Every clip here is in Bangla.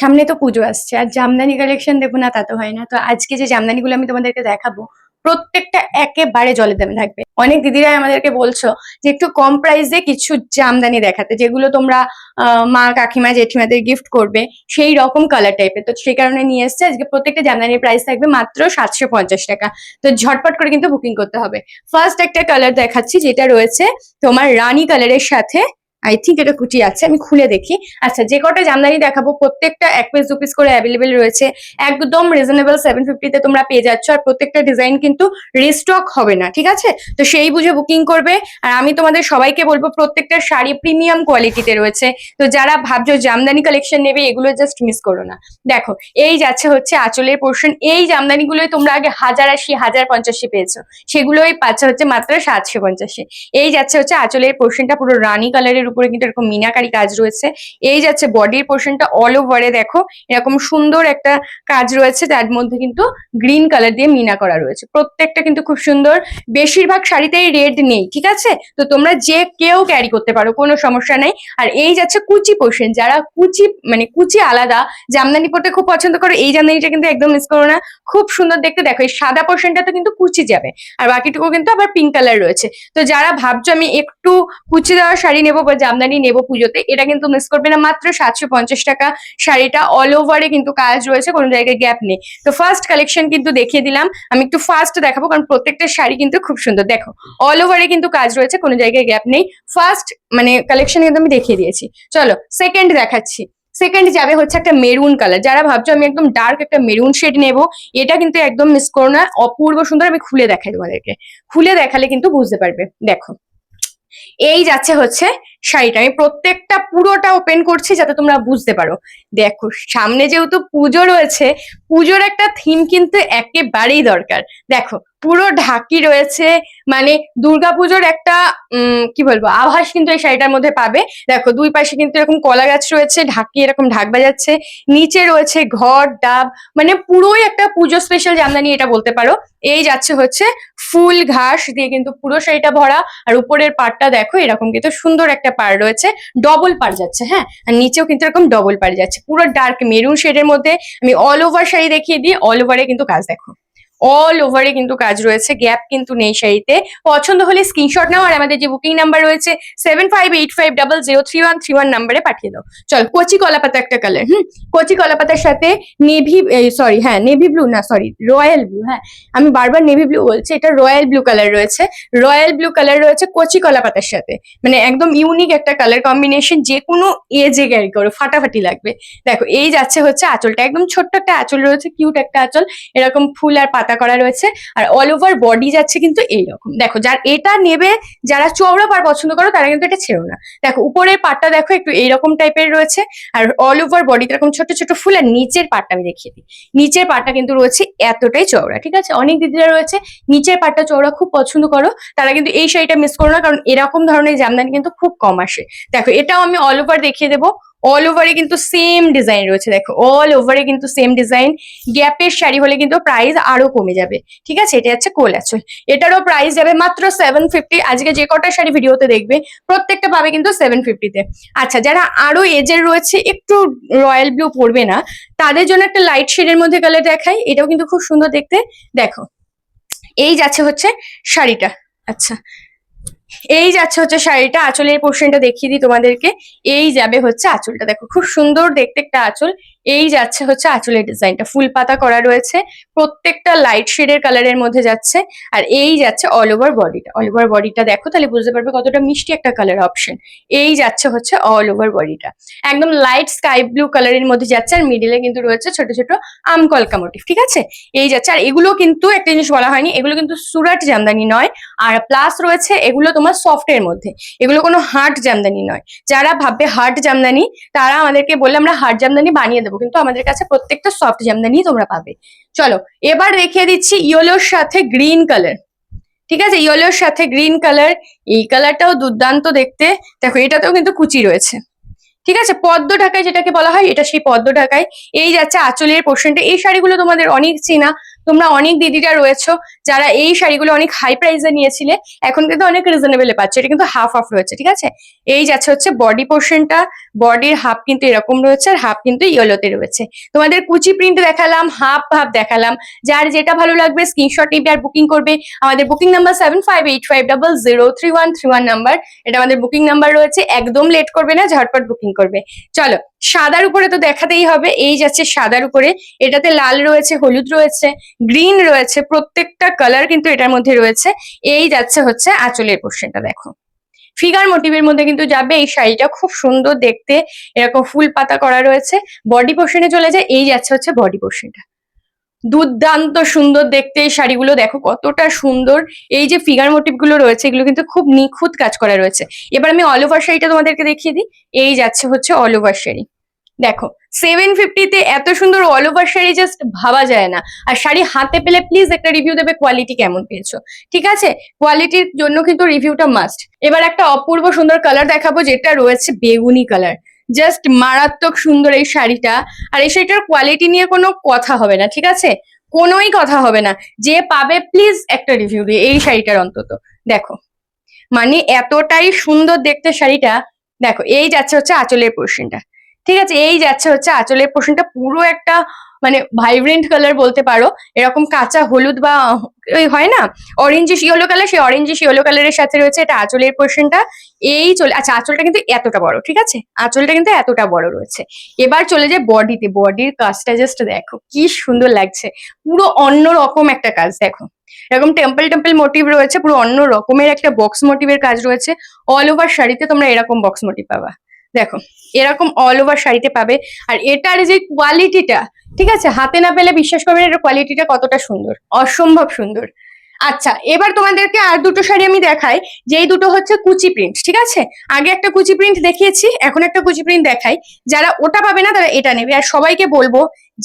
সামনে তো পুজো আসছে, আর জামদানি কালেকশন দেবো না তা তো হয় না। তো আজকে যে জামদানিগুলো আমি তোমাদেরকে দেখাবো, প্রত্যেকটা একেবারে জলের দামে থাকবে। অনেক দিদিরাই আমাদেরকে বলছো যে একটু কম প্রাইসে কিছু জামদানি দেখাতে, যেগুলো তোমরা মা, কাকিমা, জেঠিমাদের গিফট করবে, সেই রকম কালার টাইপের তো সেই কারণে নিয়ে এসছে, আজকে প্রত্যেকটা জামদানির প্রাইস থাকবে মাত্র সাতশো পঞ্চাশ টাকা। তো ঝটপট করে কিন্তু বুকিং করতে হবে। ফার্স্ট একটা কালার দেখাচ্ছি, যেটা রয়েছে তোমার রানী কালারের সাথে আই থিঙ্ক এটা কুচি আছে, আমি খুলে দেখি। আচ্ছা যে কটা জামদানি দেখাবো, প্রত্যেকটা এক পিস দু পিস করে অ্যাভেলেবেল রয়েছে। একদম রিজনেবল সেভেন ফিফটিতে তোমরা পেয়ে যাচ্ছ, আর প্রত্যেকটা ডিজাইন কিন্তু রিস্টক হবে না, ঠিক আছে? তো সেই বুঝে বুকিং করবে, আর আমি তোমাদের সবাইকে বলব, প্রত্যেকটা শাড়ি প্রিমিয়াম কোয়ালিটিতে রয়েছে। তো যারা ভাবছ জামদানি কালেকশন নেবে, এগুলো জাস্ট মিস করো না। দেখো, এই যাচ্ছে হচ্ছে আঁচলের পোর্শন এই জামদানিগুলোই তোমরা আগে হাজার আশি, হাজার পঞ্চাশে পেয়েছ। সেগুলোই পাচ্ছে হচ্ছে মাত্র সাতশো পঞ্চাশে। এই যাচ্ছে হচ্ছে আঁচলের পোর্শনটা পুরো রানী কালারের উপরে কিন্তু এরকম মিনাকারি কাজ রয়েছে। এই যাচ্ছে বডির পোর্শনটা অল ওভারে দেখো, এরকম সুন্দর একটা কাজ রয়েছে তার মধ্যে কিন্তু গ্রিন কালার দিয়ে মিনা করা রয়েছে। প্রত্যেকটা কিন্তু খুব সুন্দর। বেশিরভাগ শাড়িতেই রেড নেই, ঠিক আছে? তো তোমরা যে কেউ ক্যারি করতে পারো, কোনো সমস্যা নেই। আর এই যাচ্ছে কুচি পোর্শন যারা কুচি মানে কুচি আলাদা, জামদানি পরতে খুব পছন্দ করো, এই জামদানিটা কিন্তু একদম মিস করো না। খুব সুন্দর দেখতে দেখো, এই সাদা পোর্শনটা তো কিন্তু কুচি যাবে, আর বাকিটুকু কিন্তু আবার পিঙ্ক কালার রয়েছে। তো যারা ভাবছ আমি একটু কুচি দেওয়া শাড়ি নেব বা জামদানি নেব পুজোতে, এটা কিন্তু মিস করবে না। মাত্র সাতশো পঞ্চাশ টাকা শাড়িটা অল ওভারে কিন্তু কাজ রয়েছে, কোনো জায়গায় গ্যাপ নেই। তো ফার্স্ট কালেকশন কিন্তু দেখিয়ে দিলাম। আমি একটু ফার্স্ট দেখাবো, কারণ প্রত্যেকটা শাড়ি কিন্তু খুব সুন্দর। দেখো অল ওভারে কিন্তু কাজ রয়েছে, কোনো জায়গায় গ্যাপ নেই। ফার্স্ট মানে কালেকশন কিন্তু আমি দেখিয়ে দিয়েছি। চলো সেকেন্ড দেখাচ্ছি। সেকেন্ড যাবে হচ্ছে একটা মেরুন কালার যারা ভাবছ আমি একদম ডার্ক একটা মেরুন শেড নেব, এটা কিন্তু একদম মিস করো না। অপূর্ব সুন্দর, আমি খুলে দেখাই তোমাদেরকে। খুলে দেখালে কিন্তু বুঝতে পারবে। দেখো এই যাচ্ছে হচ্ছে শাড়িটা। আমি প্রত্যেকটা পুরোটা ওপেন করছি যাতে তোমরা বুঝতে পারো। দেখো, সামনে যেহেতু পুজো রয়েছে, পুজোর একটা থিম কিন্তু একেবারেই দরকার। দেখো পুরো ঢাকি রয়েছে। মানে দুর্গাপুজোর একটা, উম, কি বলব, আভাস কিন্তু এই শাড়িটার মধ্যে পাবে। দেখো, দুই পাশে কিন্তু এরকম কলা গাছ রয়েছে, ঢাকি এরকম ঢাক বাজাচ্ছে। নিচে রয়েছে ঘর, ডাব মানে পুরোই একটা পুজো স্পেশাল জামদানি এটা বলতে পারো। এই যাচ্ছে হচ্ছে ফুল ঘাস দিয়ে কিন্তু পুরো শাড়িটা ভরা। আর উপরের পাড়টা দেখো, এরকম কিন্তু সুন্দর একটা পাড় রয়েছে। ডবল পাড় যাচ্ছে হ্যাঁ? আর নিচেও কিন্তু এরকম ডবল পাড় যাচ্ছে। পুরো ডার্ক মেরুন শেডের মধ্যে আমি অল ওভার শাড়ি দেখিয়ে দিই অল ওভারে কিন্তু কাজ দেখো। অল ওভারে কিন্তু কাজ রয়েছে গ্যাপ কিন্তু নেই শাড়িতে পছন্দ হলে স্ক্রিনশট নাও, আর আমাদের যে বুকিং নাম্বার রয়েছে seven five eight five double zero three one three one নাম্বারে পাঠিয়ে দাও। চল, কচি কলাপাতা একটা কালার হুম? কচি কলাপাতার সাথে নেভি সরি হ্যাঁ নেভি ব্লু না সরি রয়্যাল ব্লু হ্যাঁ। আমি বারবার নেভি ব্লু বলছি, এটা রয়্যাল ব্লু কালার রয়েছে। রয়্যাল ব্লু কালার রয়েছে কচি কলাপাতার সাথে। মানে একদম ইউনিক একটা কালার কম্বিনেশন যে কোনো এজে ক্যারি করো, ফাটাফাটি লাগবে। দেখো, এই যাচ্ছে হচ্ছে আঁচলটা। একদম ছোট্ট একটা আঁচল রয়েছে কিউট একটা আঁচল। এরকম ফুল আর পাতা করা রয়েছে আর অল ওভার বডি যাচ্ছে কিন্তু এইরকম। দেখো, যার এটা নেবে, যারা চওড়া পার পছন্দ করো, তারা কিন্তু এটা ছেড়ো না। দেখো, উপরের পাটটা দেখো, একটু এইরকম টাইপের রয়েছে। আর অল ওভার বডিতে এরকম ছোট ছোট ফুল, আর নিচের পাটটা আমি দেখিয়ে দিই। নিচের পাটটা কিন্তু রয়েছে এতটাই চওড়া, ঠিক আছে? অনেক দিদিরা রয়েছে, নিচের পাটটা চওড়া খুব পছন্দ করো, তারা কিন্তু এই শাড়িটা মিস করো না, কারণ এরকম ধরনের জামদানি কিন্তু খুব কম আসে। দেখো, এটাও আমি অল ওভার দেখিয়ে দেবো। অল ওভারে কিন্তু সেম ডিজাইন রয়েছে, দেখো। অল ওভারে কিন্তু সেম ডিজাইন গ্যাপের শাড়ি হলে কিন্তু প্রাইস আরও কমে যাবে। ঠিক আছে? এটা হচ্ছে কোল কোলাচল এটারও প্রাইস যাবে মাত্র সেভেন ফিফটি আজকে যে কটা শাড়ি ভিডিওতে দেখবে, প্রত্যেকটা পাবে কিন্তু সেভেন ফিফটিতে আচ্ছা যারা আরও এজের রয়েছে, একটু রয়্যাল ব্লু পরবে না, তাদের জন্য একটা লাইট শেডের মধ্যে কালার দেখাই। এটাও কিন্তু খুব সুন্দর দেখতে। দেখো, এই যাচ্ছে হচ্ছে শাড়িটা। আচ্ছা এই যাচ্ছে হচ্ছে শাড়িটা, আঁচলের পোর্শনটা দেখিয়ে দিই তোমাদেরকে। এই যাবে হচ্ছে আঁচলটা। দেখো, খুব সুন্দর দেখতে একটা আঁচল। এই যাচ্ছে হচ্ছে আঁচলের ডিজাইনটা। ফুল পাতা করা রয়েছে, প্রত্যেকটা লাইট শেডের কালারের মধ্যে যাচ্ছে, আর এই যাচ্ছে অল ওভার বডিটা অল ওভার বডিটা দেখো, তাহলে বুঝতে পারবে কতটা মিষ্টি একটা কালার অপশন এই যাচ্ছে হচ্ছে অল ওভার বডিটা একদম লাইট স্কাই ব্লু কালারের মধ্যে যাচ্ছে, আর মিডিলে কিন্তু রয়েছে ছোট ছোট আম কলকা মোটিভ ঠিক আছে? এই যাচ্ছে, আর এগুলো কিন্তু একটা জিনিস বলা হয়নি, এগুলো কিন্তু সুরাট জামদানি নয়, আর প্লাস রয়েছে এগুলো তোমার সফটের মধ্যে। এগুলো কোনো হার্ড জামদানি নয়। যারা ভাববে হার্ট জামদানি, তারা আমাদেরকে বললে আমরা হার্ট জামদানি বানিয়ে দেবো। কিন্তু আমাদের কাছে প্রত্যেকটা সফট জামদানি তোমরা পাবে। চলো, এবার রেখে দিচ্ছি ইয়েলোর সাথে গ্রিন কালার ঠিক আছে? ইয়েলোর সাথে গ্রিন কালার এই কালারটাও দুর্দান্ত দেখতে। দেখো, এটাতেও কিন্তু কুচি রয়েছে। ঠিক আছে? পদ্ম ঢাকায় যেটাকে বলা হয়, এটা সেই পদ্ম ঢাকায়। এই যাচ্ছে আঁচলের পোর্শনটা এই শাড়িগুলো তোমাদের অনেক চেনা। তোমরা অনেক দিদিরা রয়েছো যারা এই শাড়িগুলো অনেক হাই প্রাইসে নিয়েছিলে, এখন কিন্তু অনেক রিজনেবলে পাচ্ছ। এটা কিন্তু হাফ অফ রয়েছে, ঠিক আছে? এই যাচ্ছে হচ্ছে বডি পোর্শনটা বডির হাফ কিন্তু এরকম রয়েছে আর হাফ কিন্তু ইয়েলোতে রয়েছে। তোমাদের কুচি প্রিন্ট দেখালাম হাফ হাফ দেখালাম। যার যেটা ভালো লাগবে স্ক্রিনশট নিবে আর বুকিং করবে। আমাদের booking number seven five eight five double zero three one three one number এটা আমাদের বুকিং নাম্বার রয়েছে, একদম লেট করবে না, ঝটপট বুকিং করবে। চলো, সাদার উপরে তো দেখাতেই হবে। এই যাচ্ছে সাদার উপরে। এটাতে লাল রয়েছে, হলুদ রয়েছে। গ্রিন রয়েছে, প্রত্যেকটা কালার কিন্তু এটার মধ্যে রয়েছে। এই যাচ্ছে হচ্ছে আঁচলের পোর্শনটা, দেখো। ফিগার মোটিভের মধ্যে কিন্তু যাবে, এই শাড়িটা খুব সুন্দর দেখতে। এরকম ফুল পাতা করা রয়েছে। বডি পোর্শনে চলে যায়, এই যাচ্ছে হচ্ছে বডি পোর্শনটা দুর্দান্ত সুন্দর দেখতে এই শাড়িগুলো, দেখো কতটা সুন্দর। এই যে ফিগার মোটিভগুলো রয়েছে, এগুলো কিন্তু খুব নিখুঁত কাজ করা রয়েছে। এবার আমি অল ওভার শাড়িটা তোমাদেরকে দেখিয়ে দিই। এই যাচ্ছে হচ্ছে অল ওভার শাড়ি। দেখো সেভেন ফিফটিতে এত সুন্দর অল ওভার শাড়ি জাস্ট ভাবা যায় না। আর শাড়ি হাতে পেলে প্লিজ একটা রিভিউ দেবে কোয়ালিটি কেমন পেয়েছ। ঠিক আছে? কোয়ালিটির জন্য কিন্তু রিভিউটা মাস্ট এবার একটা অপূর্ব সুন্দর কালার দেখাবো যেটা রয়েছে বেগুনি কালার জাস্ট মারাত্মক সুন্দর এই শাড়িটা। আর এই শাড়িটার কোয়ালিটি নিয়ে কোনো কথা হবে না, ঠিক আছে? কোনোই কথা হবে না। যে পাবে প্লিজ একটা রিভিউ দিয়ে এই শাড়িটার অন্তত। দেখো। মানে এতটাই সুন্দর দেখতে শাড়িটা। দেখো, এই যাচ্ছে হচ্ছে আঁচলের পোর্শনটা ঠিক আছে, এই যাচ্ছে হচ্ছে আঁচলের পোর্শনটা পুরো একটা মানে ভাইব্রেন্ট কালার বলতে পারো। এরকম কাঁচা হলুদ বা ওই হয় না? অরেঞ্জিশ ইয়েলো কালার সেই অরেঞ্জিশ ইয়েলো কালারের সাথে রয়েছে এটা আঁচলের পোর্শনটা এই চলে আচ্ছা আঁচলটা কিন্তু এতটা বড়, ঠিক আছে? আঁচলটা কিন্তু এতটা বড় রয়েছে। এবার চলে যায় বডিতে বডির কাজটা জাস্ট দেখো, কি সুন্দর লাগছে। পুরো অন্য রকম একটা কাজ, দেখো। এরকম টেম্পল টেম্পল মোটিভ রয়েছে, পুরো অন্য রকমের একটা বক্স মোটিভের কাজ রয়েছে। অল ওভার শাড়িতে তোমরা এরকম বক্স মোটিভ পাবা। দেখো, এরকম অল ওভার শাড়িতে পাবে। আর এটার যে কোয়ালিটিটা ঠিক আছে? হাতে না পেলে বিশ্বাস করবেন এটার কোয়ালিটিটা কতটা সুন্দর, অসম্ভব সুন্দর। আচ্ছা এবার তোমাদেরকে আর দুটো শাড়ি আমি দেখাই, যেই দুটো হচ্ছে কুচি প্রিন্ট ঠিক আছে? আগে একটা কুচি প্রিন্ট দেখিয়েছি, এখন একটা কুচি প্রিন্ট দেখাই। যারা ওটা পাবে না, তারা এটা নেবে। আর সবাইকে বলব,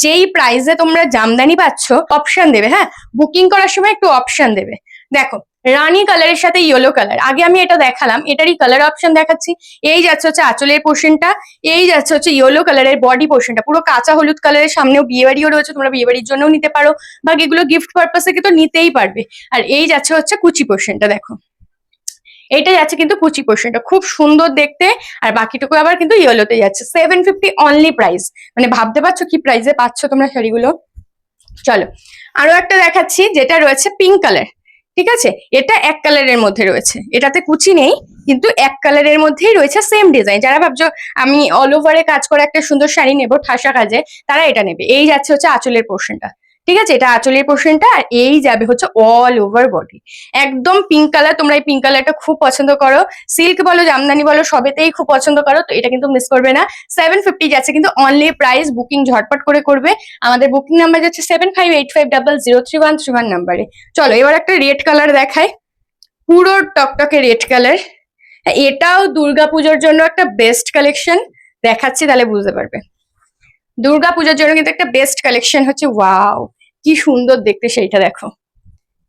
যেই প্রাইসে তোমরা জামদানি পাচ্ছ অপশন দেবে হ্যাঁ? বুকিং করার সময় একটু অপশন দেবে। দেখো রানী কালারের সাথে ইয়েলো কালার আগে আমি এটা দেখালাম, এটারই কালার অপশন দেখাচ্ছি। এই যাচ্ছে হচ্ছে আঁচলের পোর্শনটা এই যাচ্ছে হচ্ছে ইয়েলো কালারের বডি পোর্শনটা পুরো কাঁচা হলুদ কালারের সামনেও বিয়ে বাড়িও রয়েছে, তোমরা বিয়ে বাড়ির জন্যও নিতে পারো। বা এগুলো গিফট পারপাসে কিন্তু নিতেই পারবে। আর এই যাচ্ছে হচ্ছে কুচি পোর্শনটা দেখো। এইটা যাচ্ছে কিন্তু কুচি পোর্শনটা খুব সুন্দর দেখতে, আর বাকিটুকু আবার কিন্তু ইয়েলোতে যাচ্ছে সেভেন ফিফটি অনলি প্রাইস মানে ভাবতে পারছ কি প্রাইসে পাচ্ছ তোমরা শাড়িগুলো? চলো। আরও একটা দেখাচ্ছি, যেটা রয়েছে পিঙ্ক কালার ঠিক আছে? এটা এক কালারের মধ্যে রয়েছে। এটাতে কুচি নেই, কিন্তু এক কালারের মধ্যেই রয়েছে সেম ডিজাইন যারা ভাবছ আমি অল ওভারে কাজ করে একটা সুন্দর শাড়ি নেব, ঠাসা কাজে, তারা এটা নেবে। এই যাচ্ছে হচ্ছে আঁচলের পোর্শনটা ঠিক আছে? এটা আঁচলের পোর্শনটা আর এই যাবে হচ্ছে অল ওভার বডি একদম পিঙ্ক কালার তোমরা এই পিঙ্ক কালারটা খুব পছন্দ করো। সিল্ক বলো, জামদানি বলো, সবেতেই খুব পছন্দ করো, তো এটা কিন্তু মিস করবে না। সেভেন ফিফটি যাচ্ছে কিন্তু অনলি প্রাইস বুকিং ঝটপট করে করবে। আমাদের বুকিং নাম্বার যাচ্ছে seven five eight five double zero three one three one নাম্বারে চলো, এবার একটা রেড কালার দেখায় পুরো টকটকে রেড কালার এটাও দুর্গাপুজোর জন্য একটা বেস্ট কালেকশন দেখাচ্ছি, তাহলে বুঝতে পারবে। দুর্গাপুজোর জন্য কিন্তু একটা বেস্ট কালেকশন হচ্ছে ওয়াও কি সুন্দর দেখতে সেইটা দেখো।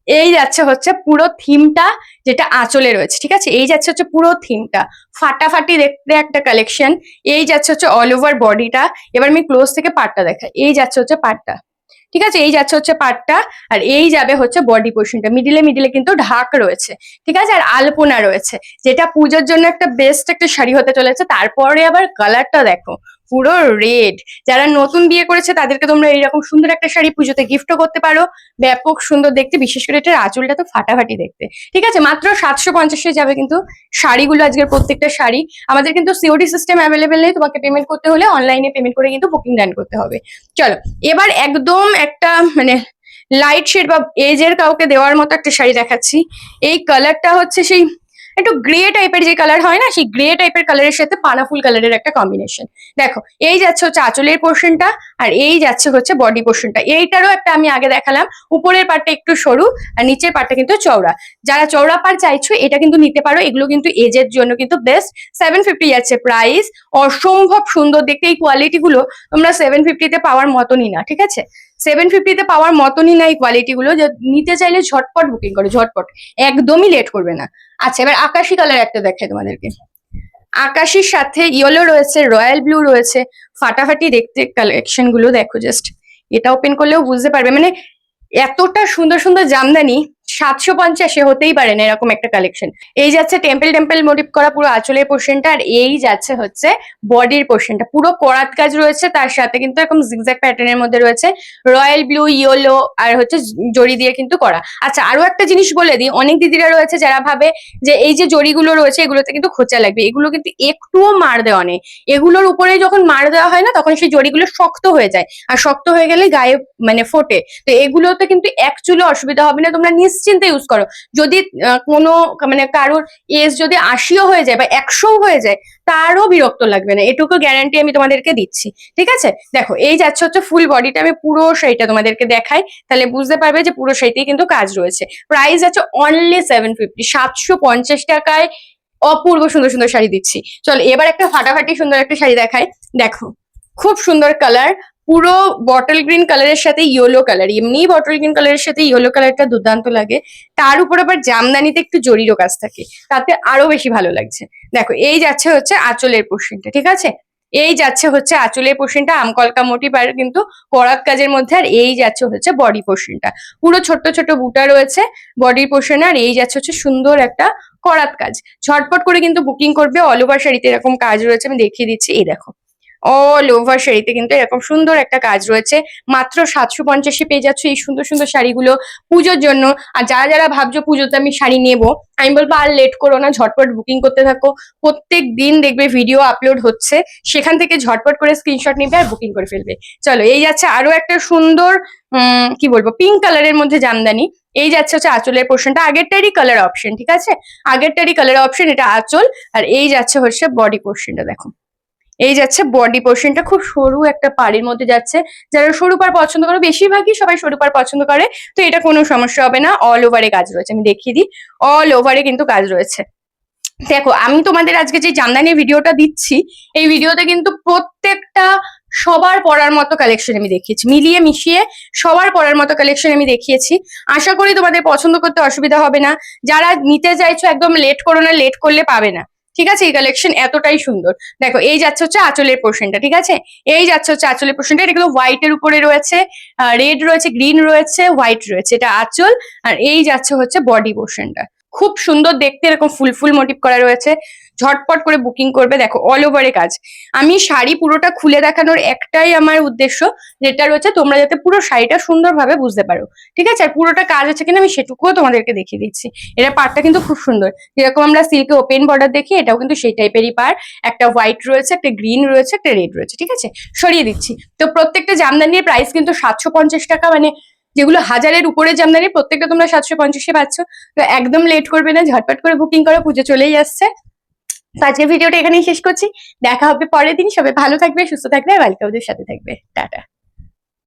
এই যাচ্ছে হচ্ছে পুরো থিমটা যেটা আঁচলে রয়েছে, ঠিক আছে? এই যাচ্ছে হচ্ছে পুরো থিমটা ফাটাফাটি দেখতে একটা কালেকশন এই যাচ্ছে হচ্ছে অল ওভার বডিটা এবার আমি ক্লোজ থেকে পার্টটা দেখাই। এই যাচ্ছে হচ্ছে পার্টটা ঠিক আছে? এই যাচ্ছে হচ্ছে পার্টটা আর এই যাবে হচ্ছে বডি পোর্শনটা মিডিলে মিডিলে কিন্তু ঢাক রয়েছে, ঠিক আছে? আর আলপনা রয়েছে, যেটা পুজোর জন্য একটা বেস্ট একটা শাড়ি হতে চলেছে। তারপরে আবার কালারটা দেখো। পুরো রেড। যারা নতুন বিয়ে করেছে, তাদেরকে তোমরা এইরকম সুন্দর একটা শাড়ি পুজোতে গিফটও করতে পারো। ব্যাপক সুন্দর দেখতে, বিশেষ করে এটার আঁচলটা তো ফাটাফাটি দেখতে। ঠিক আছে, মাত্র সাতশো পঞ্চাশে যাবে কিন্তু শাড়িগুলো, আজকের প্রত্যেকটা শাড়ি। আমাদের কিন্তু সিওডি সিস্টেম অ্যাভেলেবেল নেই, তোমাকে পেমেন্ট করতে হলে অনলাইনে পেমেন্ট করে কিন্তু বুকিং ডান করতে হবে। চলো, এবার একদম একটা মানে লাইট শেড বা এজের কাউকে দেওয়ার মতো একটা শাড়ি দেখাচ্ছি। এই কালারটা হচ্ছে সেই একটু গ্রে টাইপের যে কালার হয় না, সেই গ্রে টাইপের কালারের সাথে পানাফুল কালারের একটা কম্বিনেশন দেখো, এই যাচ্ছে হচ্ছে আঁচলের পোর্শনটা আর এই যাচ্ছে হচ্ছে বডি পোর্শনটা এইটারও একটা আমি আগে দেখালাম, উপরের পার্টটা একটু সরু, আর নিচের পার্টটা কিন্তু চওড়া। যারা চওড়া পার চাইছো, এটা কিন্তু নিতে পারো, এগুলো কিন্তু এজের জন্য কিন্তু বেস্ট সেভেন ফিফটি যাচ্ছে প্রাইস অসম্ভব সুন্দর, দেখতে এই কোয়ালিটি গুলো, তোমরা সেভেন ফিফটিতে পাওয়ার মতনই না, ঠিক আছে? সেভেন ফিফটিতে পাওয়ার মতনই না এই কোয়ালিটি গুলো যে নিতে চাইলে ঝটপট বুকিং করে, ঝটপট। একদমই লেট করবে না। আচ্ছা এবার আকাশি কালার একটা দেখে তোমাদেরকে। আকাশির সাথে ইয়েলো রয়েছে রয়্যাল ব্লু রয়েছে। ফাটাফাটি দেখতে কালেকশনগুলো দেখো জাস্ট এটা ওপেন করলেও বুঝতে পারবে। মানে এতটা সুন্দর সুন্দর জামদানি সাতশো পঞ্চাশে হতেই পারে না এরকম একটা কালেকশন এই যাচ্ছে টেম্পল টেম্পল মোটিভ করা পুরো আঁচলের পোর্শনটা আর এই যাচ্ছে হচ্ছে বডির পোর্শনটা পুরো করাত কাজ রয়েছে, তার সাথে কিন্তু এরকম জিগজ্যাগ প্যাটার্নের মধ্যে রয়েছে রয়্যাল ব্লু ইয়েলো আর হচ্ছে জড়ি দিয়ে কিন্তু করা। আচ্ছা আরও একটা জিনিস বলে দিই, অনেক দিদিরা রয়েছে যারা ভাবে যে এই যে জড়িগুলো রয়েছে, এগুলোতে কিন্তু খোঁচা লাগবে। এগুলো কিন্তু একটুও মার দেওয়া নেই। এগুলোর উপরে যখন মার দেওয়া হয় না, তখন সেই জড়িগুলো শক্ত হয়ে যায়। আর শক্ত হয়ে গেলে গায়ে মানে ফোটে। তো এগুলোতে কিন্তু এক চুলো অসুবিধা হবে না, তোমরা নিশ্চিন্তে ইউজ করো। যদি কোনো মানে কারোর এজ যদি আশিও হয়ে যায় বা একশোও হয়ে যায়, তারও বিরক্ত লাগবে না। এটুকু গ্যারান্টি আমি তোমাদেরকে দিচ্ছি। ঠিক আছে? দেখো, এই যাচ্ছে হচ্ছে ফুল বডিটা আমি পুরো শাড়িটা তোমাদেরকে দেখাই। তাহলে বুঝতে পারবে যে পুরো শাড়িতেই কিন্তু কাজ রয়েছে। প্রাইস আছে অনলি সেভেন ফিফটি সাতশো পঞ্চাশ টাকায় অপূর্ব সুন্দর সুন্দর শাড়ি দিচ্ছি। চলো, এবার একটা ফাটাফাটি সুন্দর একটা শাড়ি দেখাই। দেখো, খুব সুন্দর কালার পুরো বটল গ্রিন কালারের সাথে ইয়েলো কালার এমনি বটল গ্রিন কালারের সাথে ইয়েলো কালারটা দুর্দান্ত লাগে। তার উপর আবার জামদানিতে একটু জরিরও কাজ থাকে, তাতে আরও বেশি ভালো লাগছে। দেখো, এই যাচ্ছে হচ্ছে আঁচলের পোর্শনটা ঠিক আছে? এই যাচ্ছে হচ্ছে আঁচলের পোর্শনটা আমকলকা মোটি পার কিন্তু করাত কাজের মধ্যে, আর এই যাচ্ছে হচ্ছে বডি পোর্শনটা পুরো ছোট্ট ছোট বুটা রয়েছে বডির পোর্শনে আর এই যাচ্ছে হচ্ছে সুন্দর একটা করাত কাজ। ঝটপট করে কিন্তু বুকিং করবে অল ওভার শাড়িতে এরকম কাজ রয়েছে, আমি দেখিয়ে দিচ্ছি, এই দেখো। অল ওভার শাড়িতে কিন্তু এরকম সুন্দর একটা কাজ রয়েছে। মাত্র সাতশো পঞ্চাশে পেয়ে যাচ্ছ এই সুন্দর সুন্দর শাড়িগুলো পুজোর জন্য। আর যারা যারা ভাবছ পুজোতে আমি শাড়ি নেব, আমি বলব আর লেট করো না, ঝটপট বুকিং করতে থাকো। প্রত্যেক দিন দেখবে ভিডিও আপলোড হচ্ছে, সেখান থেকে ঝটপট করে স্ক্রিনশট নিবে আর বুকিং করে ফেলবে। চলো, এই যাচ্ছে আরও একটা সুন্দর কি বলব পিঙ্ক কালারের মধ্যে জামদানি। এই যাচ্ছে হচ্ছে আঁচলের পোর্শনটা আগেরটারই কালার অপশন ঠিক আছে? আগেরটারই কালার অপশন এটা আঁচল। আর এই যাচ্ছে হচ্ছে বডি পোর্শনটা দেখো। এই যাচ্ছে বডি পোর্শনটা খুব সরু একটা পাড়ের মধ্যে যাচ্ছে। যারা সরু পাড় পছন্দ করে, বেশিরভাগই সবাই সরু পাড় পছন্দ করে, তো এটা কোনো সমস্যা হবে না। অল ওভারে কাজ রয়েছে, আমি দেখিয়ে দিই। অল ওভারে কিন্তু কাজ রয়েছে। দেখো, আমি তোমাদের আজকে যে জামদানির ভিডিওটা দিচ্ছি, এই ভিডিওতে কিন্তু প্রত্যেকটা সবার পড়ার মতো কালেকশন আমি দেখিয়েছি। মিলিয়ে মিশিয়ে সবার পড়ার মতো কালেকশন আমি দেখিয়েছি। আশা করি তোমাদের পছন্দ করতে অসুবিধা হবে না। যারা নিতে চাইছো, একদম লেট করো না লেট করলে পাবে না। ঠিক আছে? এই কালেকশন এতটাই সুন্দর। দেখো, এই যাচ্ছে হচ্ছে আঁচলের পোর্শনটা ঠিক আছে? এই যাচ্ছে হচ্ছে আঁচলের পোর্শনটা এগুলো হোয়াইট এর উপরে রয়েছে রেড রয়েছে গ্রিন রয়েছে হোয়াইট রয়েছে, এটা আঁচল, আর এই যাচ্ছে হচ্ছে বডি পোর্শনটা খুব সুন্দর দেখতে এরকম ফুল ফুল মোটিভ করা রয়েছে। ঝটপট করে বুকিং করবে, দেখো অল ওভারে কাজ। আমি শাড়ি পুরোটা খুলে দেখানোর একটাই আমার উদ্দেশ্য, যেটা রয়েছে তোমরা যাতে পুরো শাড়িটা সুন্দরভাবে বুঝতে পারো। ঠিক আছে? আর পুরোটা কাজ আছে কিনা আমি সেটুকুও তোমাদেরকে দেখিয়ে দিচ্ছি। এটা পার্টটা কিন্তু খুব সুন্দর। যেরকম আমরা সিল্কে ওপেন বর্ডার দেখি, এটাও কিন্তু সেই টাইপেরই পার একটা হোয়াইট রয়েছে, একটা গ্রিন রয়েছে, একটা রেড রয়েছে, ঠিক আছে? সরিয়ে দিচ্ছি। তো প্রত্যেকটা জামদানির প্রাইস কিন্তু সাতশো পঞ্চাশ টাকা মানে যেগুলো হাজারের উপরে জামদানি, প্রত্যেকটা তোমরা সাতশো পঞ্চাশে পাচ্ছ। তো একদম লেট করবে না, ঝটপট করে বুকিং করো, পুজো চলেই আসছে। তো আজকের ভিডিওটা এখানেই শেষ করছি। দেখা হবে পরের দিন। সবাই ভালো থাকবে, সুস্থ থাকবে, আর ওদের সাথে থাকবে। টাটা।